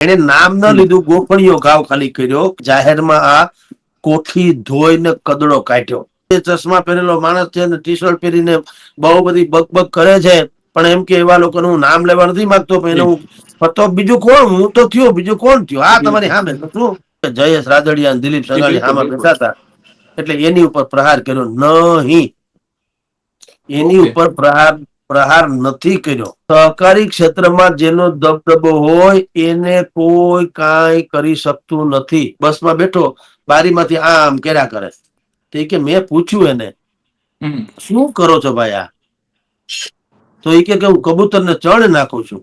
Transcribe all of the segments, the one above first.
એને નામ ન લીધું ગોખણીયો ઘાવ ખાલી કર્યો. જાહેરમાં આ કોઠી ધોઈને કદડો કાઢ્યો. એ ચશ્મા પહેરેલો માણસ છે ટી શર્ટ પહેરીને બહુ બધી બકબક કરે છે. પણ એમ કે એવા લોકોનું હું નામ લેવા નથી માંગતો પણ હું તો બીજું કોણ? હું તો થયો બીજું કોણ થયો? આ તમારી સામે શું જયેશ રાદડિયા અને દિલીપ સંઘાણી સામે બેઠા હતા એટલે એની ઉપર પ્રહાર કર્યો નહીં. એની ઉપર પ્રહાર પ્રહાર નથી કર્યો. સહકારી ક્ષેત્રમાં જેનો દબદબો હોય એને કોઈ કાંઈ કરી શકતું નથી. બસમાં બેઠો બારીમાંથી આમ કર્યા કરે. ઠીક કે મેં પૂછ્યું એને શું કરો છો ભાઈ આ? તો એ કે કે હું કબૂતરને ચણ નાખું છું.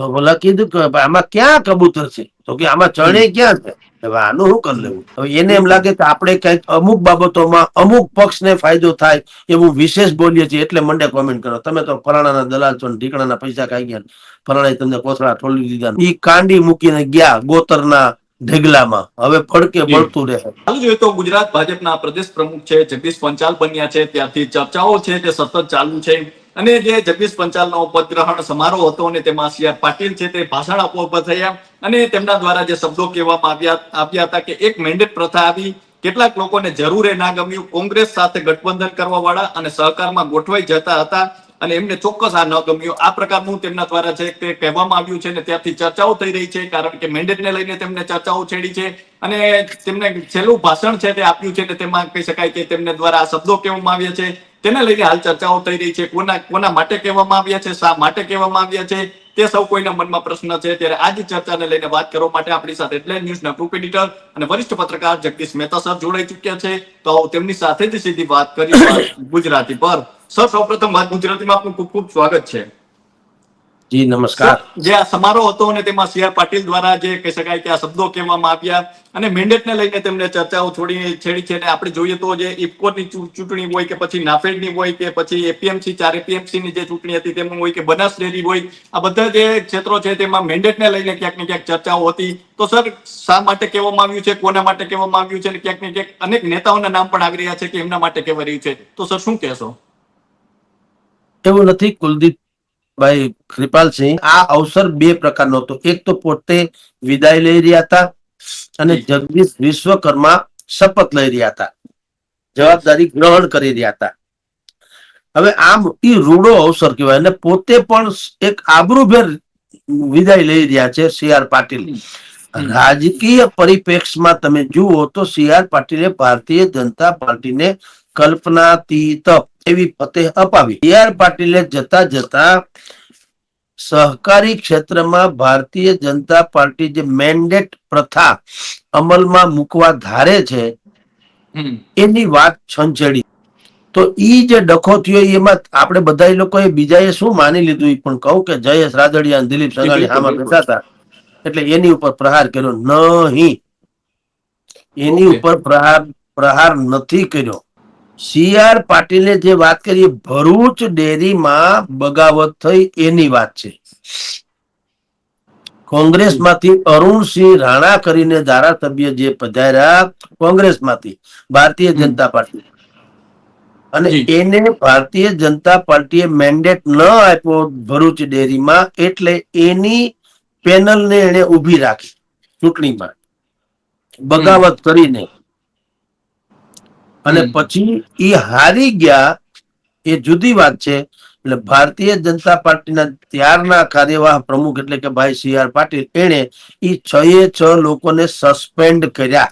તો બોલા કીધું કે આમાં ક્યાં કબૂતર છે? તો કે આમાં ચણે ક્યાં છે? આનું શું કરી લેવું? હવે એને એમ લાગે કે આપણે કંઈક અમુક બાબતોમાં અમુક પક્ષને ફાયદો થાય એવું વિશેષ બોલીએ છીએ એટલે મંડે કોમેન્ટ કરો. તમે તો ફલાણાના દલાલ છો ઢીકણાના પૈસા ખાઈ ગયા ફલાણા તમને કોથળા ઠોલી દીધા ઈ કાંડી મૂકીને ગયા ગોતરના ઢગલામાં. હવે ફડકે પડતું રહે. હાલ જોઈએ તો ગુજરાત ભાજપના પ્રદેશ પ્રમુખ છે જગદીશ પંચાલ બન્યા છે. ત્યારથી ચર્ચાઓ છે તે સતત ચાલુ છે. અને જે જગદીશ પંચાલનો પદગ્રહણ સમારોહ હતો અને તેમાં સી આર પાટીલ છે તે ભાષણ આપવા ઊભા થયા. અને તેમના દ્વારા જે શબ્દો કહેવામાં આવ્યા આવ્યા હતા કે એક મેન્ડેટ પ્રથા આવી. કેટલાક લોકોને જરૂર ના ગમ્યું. કોંગ્રેસ સાથે ગઠબંધન કરવા વાળા અને સહકારમાં ગોઠવાઈ જતા હતા. અને એમને ચોક્કસ આ ન ગમ્યું. આ પ્રકારનું તેમના દ્વારા છે તે કહેવામાં આવ્યું છે અને ત્યારથી ચર્ચાઓ થઈ રહી છે, કારણ કે મેન્ડેટને લઈને તેમને ચર્ચાઓ છેડી છે. અને તેમને છેલ્લું ભાષણ છે તે આપ્યું છે તેમાં કહી શકાય કે તેમને દ્વારા આ શબ્દો કહેવામાં આવ્યા છે. તેને લઈને હાલ ચર્ચાઓ થઈ રહી છે. કોના કોના માટે કહેવામાં આવ્યા છે, શા માટે કહેવામાં આવ્યા છે તે સૌ કોઈના મનમાં પ્રશ્ન છે. ત્યારે આજ ચર્ચાને લઈને વાત કરવા માટે આપણી સાથે એટલે ન્યૂઝના ગ્રુપ એડિટર અને વરિષ્ઠ પત્રકાર જગદીશ મહેતા સર જોડાઈ ચૂક્યા છે. તો તેમની સાથે જ સીધી વાત કરી ગુજરાતી પર. સર સૌપ્રથમ વાત ગુજરાતીમાં આપનું ખૂબ ખૂબ સ્વાગત છે. જી નમસ્કાર. જે આ સમારોહ હતો અને તેમાં સી આર પાટીલ દ્વારા જે કહી શકાય કે આ શબ્દો કહેવામાં આવ્યા અને મેન્ડેટને લઈને તેમને ચર્ચાઓ છોડી છેડી છે. અને આપણે જોઈએ તો જે ઇફકોની ચૂંટણી હોય કે પછી નાફેડની હોય કે પછી એપીએમસી ચાર એપીએમસી ની જે ચૂંટણી હતી તેમાં હોય કે બનાસ ડેરી હોય આ બધા જે ક્ષેત્રો છે તેમાં મેન્ડેટને લઈને ક્યાંક ને ક્યાંક ચર્ચાઓ હતી. તો સર શા માટે કહેવામાં આવ્યું છે? કોના માટે કહેવામાં આવ્યું છે? અને ક્યાંક ને ક્યાંક અનેક નેતાઓના નામ પણ આવી રહ્યા છે કે એમના માટે કહેવાય રહ્યું છે. તો સર શું કહેશો? એવું નથી કુલદીપભાઈ કૃપાલસિંહ આ અવસર બે પ્રકારનો હતો. એક તો પોતે વિદાય લઈ રહ્યા હતા અને જગદીશ વિશ્વકર્મા શપથ લઈ રહ્યા હતા. જવાબદારી ગ્રહણ કરી રહ્યા હતા. હવે આમ ઈ રૂડો અવસર કહેવાય અને પોતે પણ એક આબરૂભેર વિદાય લઈ રહ્યા છે સી આર પાટીલ. રાજકીય પરિપ્રેક્ષમાં તમે જુઓ તો સી આર પાટીલે ભારતીય જનતા પાર્ટીને કલ્પનાતીત એવી ફતેહ અપાવી. સી આર પાટીલે જતા જતા સહકારી ક્ષેત્રમાં ભારતીય જનતા પાર્ટી જે મેન્ડેટ પ્રથા અમલમાં મૂકવા ધારે છે એની વાત છંછેડી. તો ઈ જે ડખો થયો એમાં આપણે બધા લોકોએ બીજાએ શું માની લીધું? પણ કહું કે જયેશ રાદડિયા દિલીપ સંઘાણી આમાં બેઠા હતા એટલે એની ઉપર પ્રહાર કર્યો નહીં. એની ઉપર પ્રહાર પ્રહાર નથી કર્યો. સી આર પાટીલે જે વાત કરી ભરૂચ ડેરીમાં બગાવત થઈ એની વાત છે. કોંગ્રેસમાંથી અરુણસિંહ રાણા કરીને ધારાસભ્ય જે પધાર્યા કોંગ્રેસમાંથી ભારતીય જનતા પાર્ટી. અને એને ભારતીય જનતા પાર્ટીએ મેન્ડેટ ન આપ્યો ભરૂચ ડેરીમાં એટલે એની પેનલને એને ઊભી રાખી ચૂંટણીમાં. બગાવત કરીને. અને પછી એ હારી ગયા એ જુદી વાત છે. એટલે ભારતીય જનતા પાર્ટીના ત્યારના કાર્યવાહ પ્રમુખ એટલે કે ભાઈ સી આર પાટીલ એને એ છ એ છ લોકોને સસ્પેન્ડ કર્યા.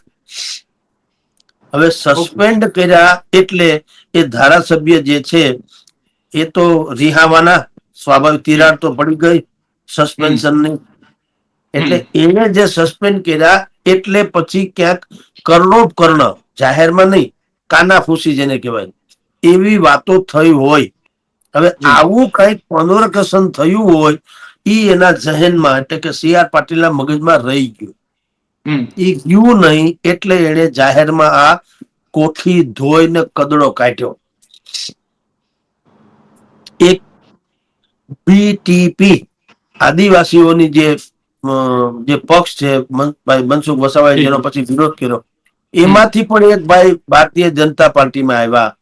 હવે સસ્પેન્ડ કર્યા એટલે એ ધારાસભ્ય જે છે એ તો રિહાવાના સ્વાભાવિક તિરાડ તો પડી ગઈ સસ્પેન્શનની. એટલે એને જે સસ્પેન્ડ કર્યા એટલે પછી ક્યાંક કર્ણોપકર્ણ જાહેરમાં નહીં કાના ફૂસી જેને કહેવાય. એવી વાતો થઈ હોય. હવે આવું કંઈક કોન્વર્કેશન થયું હોય એ એના જહેનમાં એટલે કે સી આર પાટીલના મગજમાં રહી ગયું. એ ગયું નહીં એટલે એને જાહેરમાં આ કોઠી ધોઈને કદડો કાઢ્યો. એક બીટીપી આદિવાસીઓની જે જે પક્ષ છે મન- મનસુખ વસાવાએ જેનો પછી વિરોધ કર્યો એમાંથી પણ એક ભાઈ ભારતીય જનતા પાર્ટીમાં આવ્યા.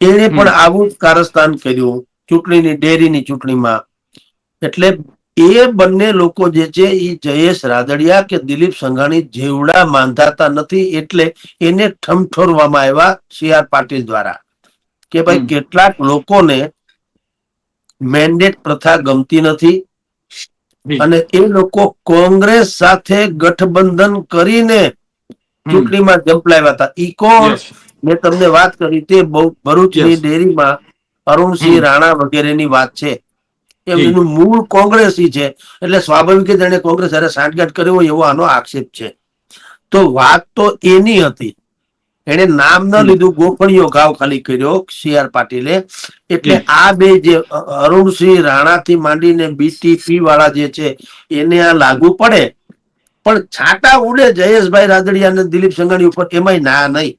એને પણ આવું જ કારસ્તાન કર્યું ચૂંટણીની ડેરીની ચૂંટણીમાં. એટલે એ બંને લોકો જે છે એ જયેશ રાદડિયા કે દિલીપ સંઘાણી જેવડા માંધાતા નથી એટલે એને ઠમઠોરવામાં આવ્યા સી આર પાટીલ દ્વારા. કે ભાઈ કેટલાક લોકોને મેન્ડેટ પ્રથા ગમતી નથી અને એ લોકો કોંગ્રેસ સાથે ગઠબંધન કરીને. ચૂંટણીમાં જંપલાવ્યા હતા. ઇકો મેં તમને વાત કરી તે બહુ- ભરૂચની ડેરીમાં અરુણસિંહ રાણા વગેરેની વાત છે. એમનું મૂળ કોંગ્રેસી છે. એટલે સ્વાભાવિક જ એને કોંગ્રેસ અરે સાંઠગાંઠ કર્યો હોય એવો આનો આક્ષેપ છે. તો વાત તો એની હતી. એને નામ ન લીધું ગોખણીયો ઘાવ ખાલી કર્યો સી આર પાટીલે. એટલે આ બે જે અરુણસિંહ અરુણસિંહ રાણાથી માંડીને બીટીપી વાળા જે છે એને આ લાગુ પડે પણ છાંટા ઉડે જયેશભાઈ રાદડિયા અને દિલીપ સંઘાણી ઉપર એમાંય ના નહીં.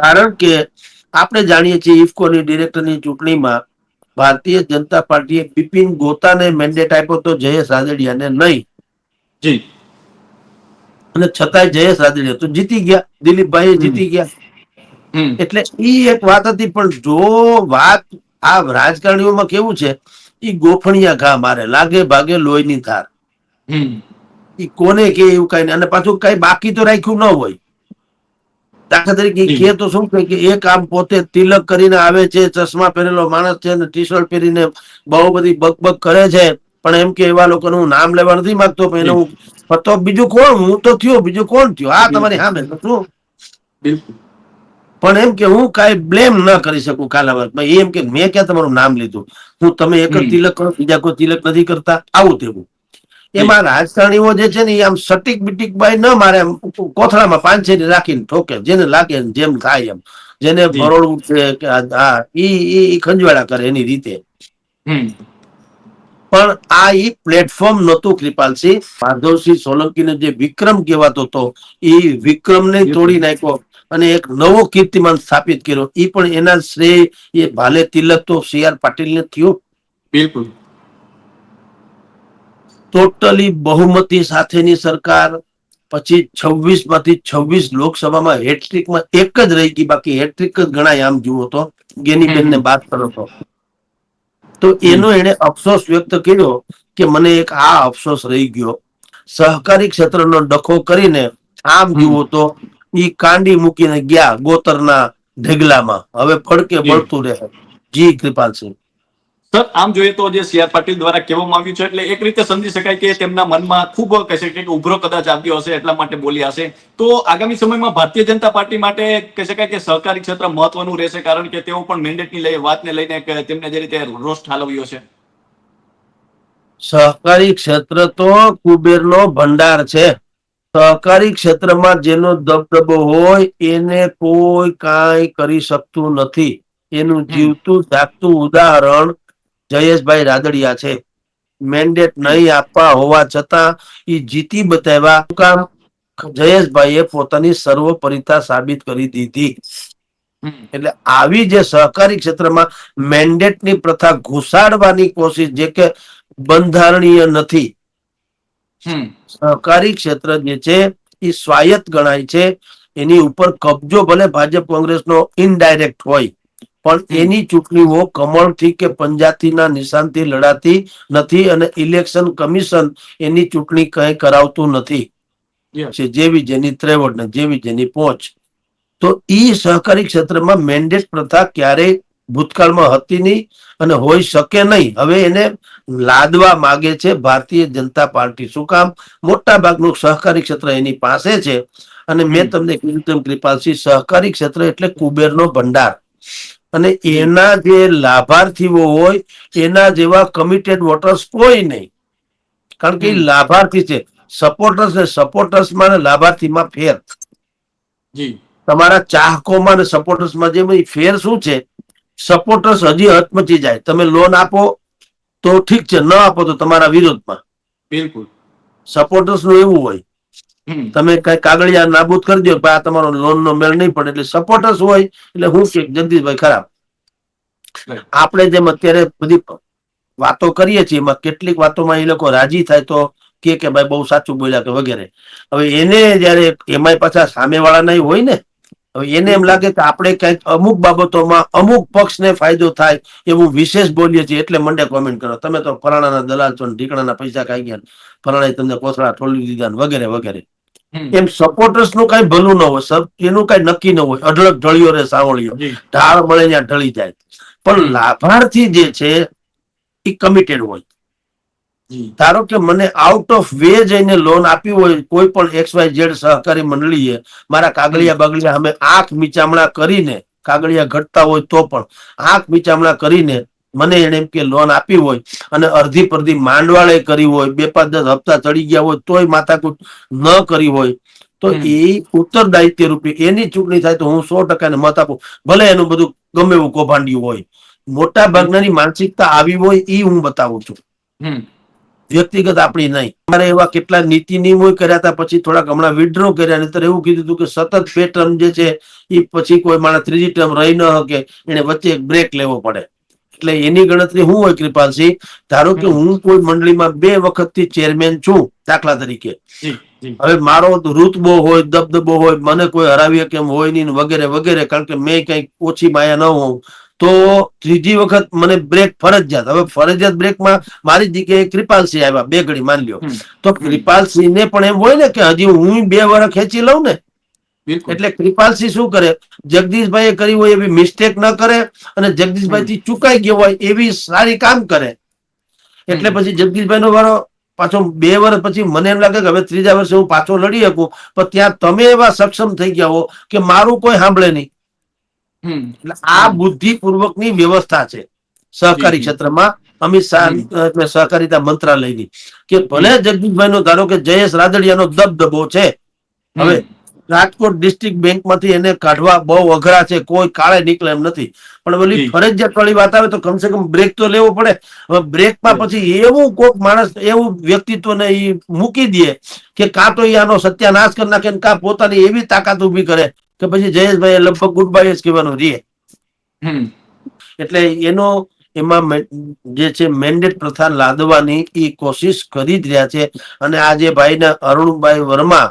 કારણ કે આપણે જાણીએ છીએ ઇફકોની ડિરેક્ટરની ચૂંટણીમાં ભારતીય જનતા પાર્ટીએ બિપિન ગોતાને મેન્ડેટ આપ્યો તો જયેશ રાદડિયાને નહીં. જી. અને છતાંય જયેશ રાદડિયા તો જીતી ગયા. દિલીપભાઈ. જીતી ગયા. એટલે ઈ એક વાત હતી પણ જો વાત આ રાજકારણીઓમાં કેવું છે ઈ ગોફણિયા ઘા મારે લાગે ભાગે લોહીની ધાર. ઈ કોને કે એવું કઈ અને પાછું કઈ બાકી તો રાખ્યું ન હોય. દાખલા તરીકે કે તો શું કે એ કામ પોતે તિલક કરીને આવે છે ચશ્મા પહેરેલો માણસ છે અને ટી શર્ટ પહેરીને બહુ બધી બકબક કરે છે. પણ એમ કે એવા લોકોનું હું નામ લેવા નથી માંગતો પણ એનું તો બીજું કોણ? હું તો થયો બીજું કોણ થયો? આ તમારી સામે મેં શું? બિલકુલ. પણ એમ કે હું કાંઈ બ્લેમ ન કરી શકું કાલાવત એમ કે મેં ક્યાં તમારું નામ લીધું? હું તમે એક જ તિલક કરો બીજા કોઈ તિલક નથી કરતા? આવું તેવું. એમાં રાજકારણીઓ જે છે ને એ આમ સટીક બીટીક બાય ન મારે એમ કોથળામાં પાંચેરી રાખીને ઠોકે જેને લાગે જેમ થાય એમ. જેને જી. છે કે હા ઈ ખંજવાળા કરે એની રીતે. પણ આ ઈ પ્લેટફોર્મ નહોતું કૃપાલસિંહ. માધવસિંહ સોલંકીને જે વિક્રમ કહેવાતો હતો એ વિક્રમને તોડી નાખ્યો અને એક નવો કીર્તિમાન સ્થાપિત કર્યો. એ પણ એના શ્રેય એ ભાલે તિલક તો સી આર પાટીલને થયો. બિલકુલ. ટોટલી બહુમતી સાથેની સરકાર પછી છવ્વીસમાંથી છવ્વીસ લોકસભામાં હેટ્રિકમાં એક જ રહી ગઈ બાકી હેટ્રિક જ ગણાય આમ જુઓ તો ગેનીબેનને. બાદ કરો તો તો એનો એને અફસોસ વ્યક્ત કર્યો કે મને એક આ અફસોસ રહી ગયો. સહકારી ક્ષેત્રનો ડખો કરીને આમ જુઓ તો ઈ કાંડી મૂકીને ગયા ગોતરના ઢેગલામાં. હવે ફડકે જી. બળતું રહે. જી કૃપાલસિંહ. સર આમ જોઈએ તો જે સી આર પાટીલ દ્વારા કહેવામાં આવ્યું છે એટલે એક રીતે સમજી શકાય કે તેમના મનમાં ખૂબ કહેશે કે ઉભરો કદાચ આવ્યો હશે એટલા માટે બોલ્યા હશે. તો આગામી સમયમાં ભારતીય જનતા પાર્ટી માટે કહી શકાય કે સહકારી ક્ષેત્ર મહત્વનું રહેશે કારણ કે તેઓ પણ મેન્ડેટની લઈ વાતને લઈને તેમને જે રીતે રોષ ઠાલવ્યો છે. સહકારી ક્ષેત્ર તો કુબેરનો ભંડાર છે. સહકારી ક્ષેત્રમાં જેનો દબદબો હોય એને કોઈ કાંઈ કરી શકતું નથી. એનું જીવતું જાગતું ઉદાહરણ જયેશભાઈ રાદડિયા છે. મેન્ડેટ નહીં આપવા હોવા છતાં એ જીતી બતાવ્યા. કામ? જયેશભાઈએ પોતાની સર્વોપરિતા સાબિત કરી દીધી. એટલે આવી જે સહકારી ક્ષેત્રમાં મેન્ડેટની પ્રથા ઘુસાડવાની કોશિશ જે કે બંધારણીય નથી. સહકારી ક્ષેત્ર જે છે એ સ્વાયત્ત ગણાય છે. એની ઉપર કબજો ભલે ભાજપ કોંગ્રેસનો ઇનડાયરેક્ટ હોય. પણ એની ચૂંટણીઓ કમળથી કે પંજાતીના નિશાનથી લડાતી નથી અને ઇલેક્શન કમિશન એની ચૂંટણી કંઈ કરાવતું નથી. જેવી જેની ત્રેવડ ને જેવી જેની પહોંચ. તો ઈ સહકારી ક્ષેત્રમાં મેન્ડેટ પ્રથા ક્યારેય ભૂતકાળમાં હતી નહીં અને હોઈ શકે નહીં. હવે એને લાદવા માગે છે ભારતીય જનતા પાર્ટી. શું કામ? મોટા ભાગનું સહકારી ક્ષેત્ર એની પાસે છે. અને મેં તમને કીધું તેમ કૃપાલસિંહ સહકારી ક્ષેત્ર એટલે કુબેરનો ભંડાર. અને એના જે લાભાર્થીઓ હોય એના જેવા કમિટેડ વોટર્સ કોઈ નહીં. કારણ કે લાભાર્થી છે. સપોર્ટર્સ ને સપોર્ટર્સમાં ને લાભાર્થીમાં ફેર. જી. તમારા ચાહકોમાં ને સપોર્ટર્સમાં ઈ ફેર શું છે? સપોર્ટર્સ હજી હચમચી જાય. તમે લોન આપો તો ઠીક છે. ન આપો તો તમારા વિરોધમાં. બિલકુલ. સપોર્ટર્સનું એવું હોય. તમે કઈ કાગળિયા નાબૂદ કરી દો આ તમારો લોન નો મેળ નહીં પડે એટલે સપોર્ટર્સ હોય એટલે હું કે જગદીશભાઈ ખરાબ. આપણે જેમ અત્યારે બધી વાતો કરીએ છીએ એમાં કેટલીક વાતોમાં એ લોકો રાજી થાય તો કે કે ભાઈ બહુ સાચું બોલ્યા કે વગેરે. હવે એને જયારે એમાં પાછા સામેવાળાના હોય ને હવે એને એમ લાગે કે આપણે કંઈક અમુક બાબતોમાં અમુક પક્ષને ફાયદો થાય એવું વિશેષ બોલીએ છીએ એટલે મંડે કોમેન્ટ કરો. તમે તો ફલાણાના દલાલ છો ઢીકણાના પૈસા ખાઈ ગયા ફલાણાએ તમને કોથળા ઠોલી દીધા વગેરે વગેરે. એમ સપોર્ટર્સનું કઈ ભલું ન હોય સર એનું કઈ નક્કી ન હોય અઢળક ઢળિયો રે સાવળિયો ઢાળ મળે ત્યાં ઢળી જાય. પણ લાભાર્થી જે છે એ કમિટેડ હોય. ધારો કે મને આઉટ ઓફ વે જઈને લોન આપી હોય કોઈ પણ એક્સ વાય ઝેડ સહકારી મંડળીએ મારા કાગળિયા બગડિયા અમે આંખ મીચામણા કરીને કાગળિયા ઘટતા હોય તો પણ આંખ મીચામણા કરીને મને એને એમ કે લોન આપી હોય અને અડધી પરધી માંડવાળે કરી હોય બે પાંચ દસ હપ્તા ચડી ગયા હોય તોય માથાકૂટ ન કરી હોય. તો એ ઉત્તરદાયિત્વ રૂપે એની ચૂંટણી થાય તો હું સો ટકાને મત આપું. ભલે એનું બધું ગમે એવું કૌભાંડ્યું હોય. મોટા ભાગનાની માનસિકતા આવી હોય એ હું બતાવું છું. વ્યક્તિગત આપણી નહીં. મારે એવા કેટલા નીતિ નિયમો કર્યા હતા પછી થોડાક હમણાં વિડ્રો કર્યા નહીતર એવું કીધું હતું કે સતત બે ટર્મ જે છે એ પછી કોઈ માણસ ત્રીજી ટર્મ રહી ન શકે એને વચ્ચે એક બ્રેક લેવો પડે. એટલે એની ગણતરી હું હોય કૃપાલસિંહ ધારો કે હું કોઈ મંડળીમાં બે વખતથી ચેરમેન છું દાખલા તરીકે. હવે મારો રૂતબો હોય દબદબો હોય મને કોઈ હરાવી કેમ હોય નહીં વગેરે વગેરે કારણ કે મેં કંઈક ઓછી માયા ન હોઉં. તો ત્રીજી વખત મને બ્રેક ફરજિયાત હવે ફરજિયાત બ્રેકમાં મારી જગ્યાએ કૃપાલસિંહ આવ્યા બે ઘડી માની લ્યો. તો કૃપાલસિંહ ને પણ એમ હોય ને કે હજી હું બે વાર ખેંચી લઉં ને એટલે કૃપાલસિંહ શું કરે? જગદીશભાઈએ કરી હોય એવી મિસ્ટેક ન કરે અને જગદીશભાઈ થી ચૂકાઈ ગયો હોય એવી સારી કામ કરે. એટલે પછી જગદીશભાઈ નો વારો પાછો બે વર્ષ પછી મને એમ લાગે કે હવે ત્રીજા વર્ષે હું પાછો લડી શકું. પણ ત્યાં તમે એવા સક્ષમ થઈ ગયા હો કે મારું કોઈ સાંભળે નહીં. એટલે આ બુદ્ધિપૂર્વકની વ્યવસ્થા છે સહકારી. ક્ષેત્રમાં અમિત શાહ સહકારિતા મંત્રાલયની. કે ભલે જગદીશભાઈ નો ધારો કે જયેશ રાદડિયાનો દબદબો છે. હવે. રાજકોટ ડિસ્ટ્રિક્ટ બેંકમાંથી એને કાઢવા બહુ અઘરા છે કોઈ કાળે નીકળે એમ નથી. પણ ઓલી ફરજિયાત વાળી વાત આવે તો કમસે કમ બ્રેક તો લેવો પડે. હવે બ્રેકમાં પછી એવું કોક માણસ એવું વ્યક્તિત્વને એ મૂકી દે કે કાં તો આનો સત્યાનાશ કરી નાખે કાં પોતાની એવી તાકાત ઊભી કરે કે પછી જયેશભાઈ લગભગ ગુડ બાય જ કહેવાનું રીએ એટલે એનો એમાં જે છે મેન્ડેટ પ્રથા લાદવાની એ કોશિશ કરી જ રહ્યા છે. અને આ જે ભાઈને અરુણભાઈ વર્મા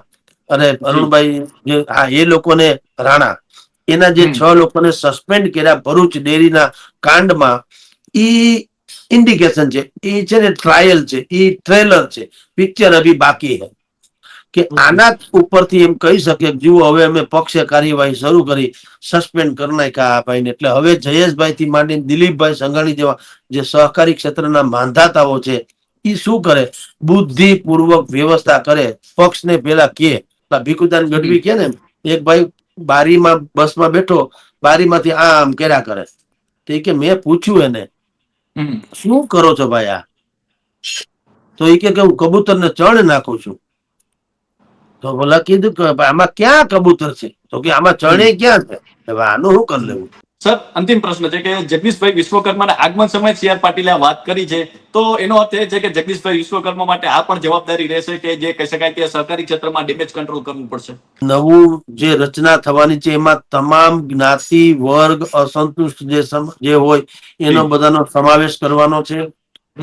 અને અરુણભાઈ જે હા એ લોકોને રાણા એના જે છ લોકોને સસ્પેન્ડ કર્યા ભરૂચ ડેરીના કાંડમાં ઈ ઇન્ડિકેશન છે એ છે ને ટ્રાયલ છે એ ટ્રેલર છે પિક્ચર અભી બાકી હે. કે આના ઉપરથી એમ કહી શકે જુઓ હવે અમે પક્ષે કાર્યવાહી શરૂ કરી સસ્પેન્ડ કરી નાખ્યા આ ભાઈને. એટલે હવે જયેશભાઈ થી માંડીને દિલીપભાઈ સંઘાણી જેવા જે સહકારી ક્ષેત્રના માંધાતાઓ છે એ શું કરે? બુદ્ધિપૂર્વક વ્યવસ્થા કરે પક્ષને પેલા કે. ભીખુદાન ગઢવી કે ને એક ભાઈ બારીમાં બસમાં બેઠો બારીમાંથી આમ કર્યા કરે. તો કે મેં પૂછ્યું એને શું કરો છો ભાઈ આ? તો એ કે હું કબૂતર ને ચણ નાખું છું. તો બોલા કીધું કે આમાં ક્યાં કબૂતર છે? તો કે આમાં ચણે ક્યાં છે? આનું શું કરી લેવું. સર અંતિમ પ્રશ્ન છે કે જગદીશભાઈ વિશ્વકર્માના આગમન સમય સી આર પાટીલે વાત કરી છે. તો એનો અર્થ એ છે કે જગદીશભાઈ વિશ્વકર્મા માટે આ પણ જવાબદારી રહેશે કે જે કહી શકાય કે સહકારી ક્ષેત્રમાં ડેમેજ કંટ્રોલ કરવું પડશે. નવું જે રચના થવાની છે એમાં તમામ જ્ઞાતિ વર્ગ અસંતુષ્ટ જે સમ- જે હોય એનો બધાનો સમાવેશ કરવાનો છે.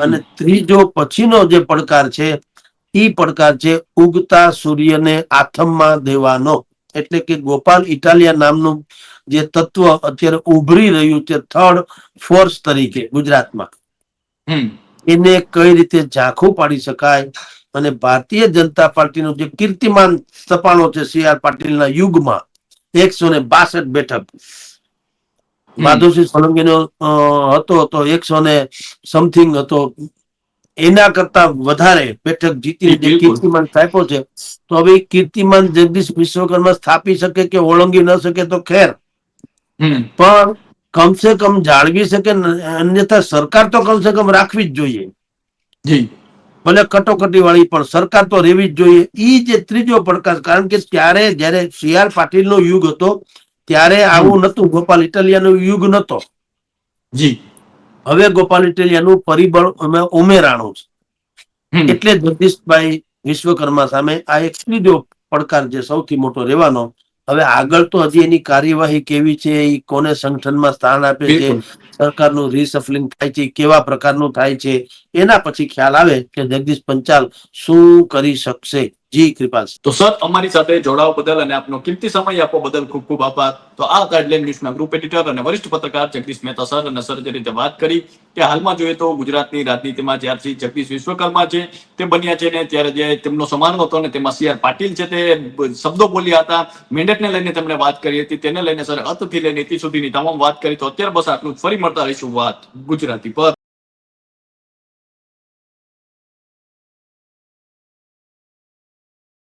અને ત્રીજો પછીનો જે પડકાર છે ઈ પડકાર છે ઉગતા સૂર્યને આથમમાં દેવાનો. એટલે કે ગોપાલ ઇટાલિયા નામનું જે તત્વ અત્યારે ઉભરી રહ્યું છે થર્ડ ફોર્સ તરીકે ગુજરાતમાં. એને કઈ રીતે ઝાંખું પાડી શકાય? અને ભારતીય જનતા પાર્ટીનો જે કીર્તિમાન સ્થપાણો છે સી આર પાટીલના યુગમાં એકસો ને બાસઠ બેઠક. માધુસિંહ સોલંકીનો નો હતો તો એકસો ને સમથિંગ હતો. એના કરતા વધારે બેઠક જીતીને જે કીર્તિમાન સ્થાપ્યો છે તો હવે કીર્તિમાન જગદીશ વિશ્વકર્મા સ્થાપી શકે કે ઓળંગી ન શકે તો ખેર. પણ કમસે કમ જાળવી શકે અન્યથા સરકાર તો કમસે કમ રાખવી જ જોઈએ. જી. ભલે કટોકટી વાળી પણ સરકાર તો રહેવી જ જોઈએ. ઈ જે ત્રીજો પડકાર કારણ કે ત્યારે જ્યારે સી આર પાટીલ નો યુગ હતો ત્યારે આવું નતું ગોપાલ ઇટાલિયાનો યુગ નતો જી. હવે ગોપાલ ઇટેલિયાનું પરિબળ અમે ઉમેરાણું છે. એટલે જગદીશભાઈ વિશ્વકર્મા સામે આ એક ત્રીજો પડકાર જે સૌથી મોટો રહેવાનો હવે આગળ તો હજી એની કાર્યવાહી કેવી છે એ કોને સંગઠનમાં સ્થાન આપે છે સરકારનું રિસફલિંગ થાય છે કેવા પ્રકારનું થાય છે એના પછી ખ્યાલ આવે કે જગદીશ પંચાલ શું કરી શકશે. જી, કૃપાલ તો સર અમારી સાથે જોડાવા બદલ અને આપનો કિંમતી સમય આપવા બદલ ખૂબ ખૂબ આભાર. તો આ ગાઈડલાઈન ન્યૂઝના ગ્રુપ એડિટર અને વરિષ્ઠ પત્રકાર જગદીશ મહેતા સર અને સર જે રીતે વાત કરી કે હાલમાં જોઈએ તો ગુજરાતની રાજનીતિમાં જ્યારથી જગદીશ વિશ્વકર્મા છે, તે બન્યા છે ને ત્યારે જે તેમનો સમારોહ હતો ને તેમાં સી આર પાટીલ છે તે શબ્દો બોલ્યા હતા. મેન્ડેટને લઈને તેમણે વાત કરી હતી, તેને લઈને સર અર્થથી લઈને નીતિ સુધીની તમામ વાત કરી. તો અત્યારે બસ આટલું ફરી મળતા રહીશું વાત ગુજરાતી પર.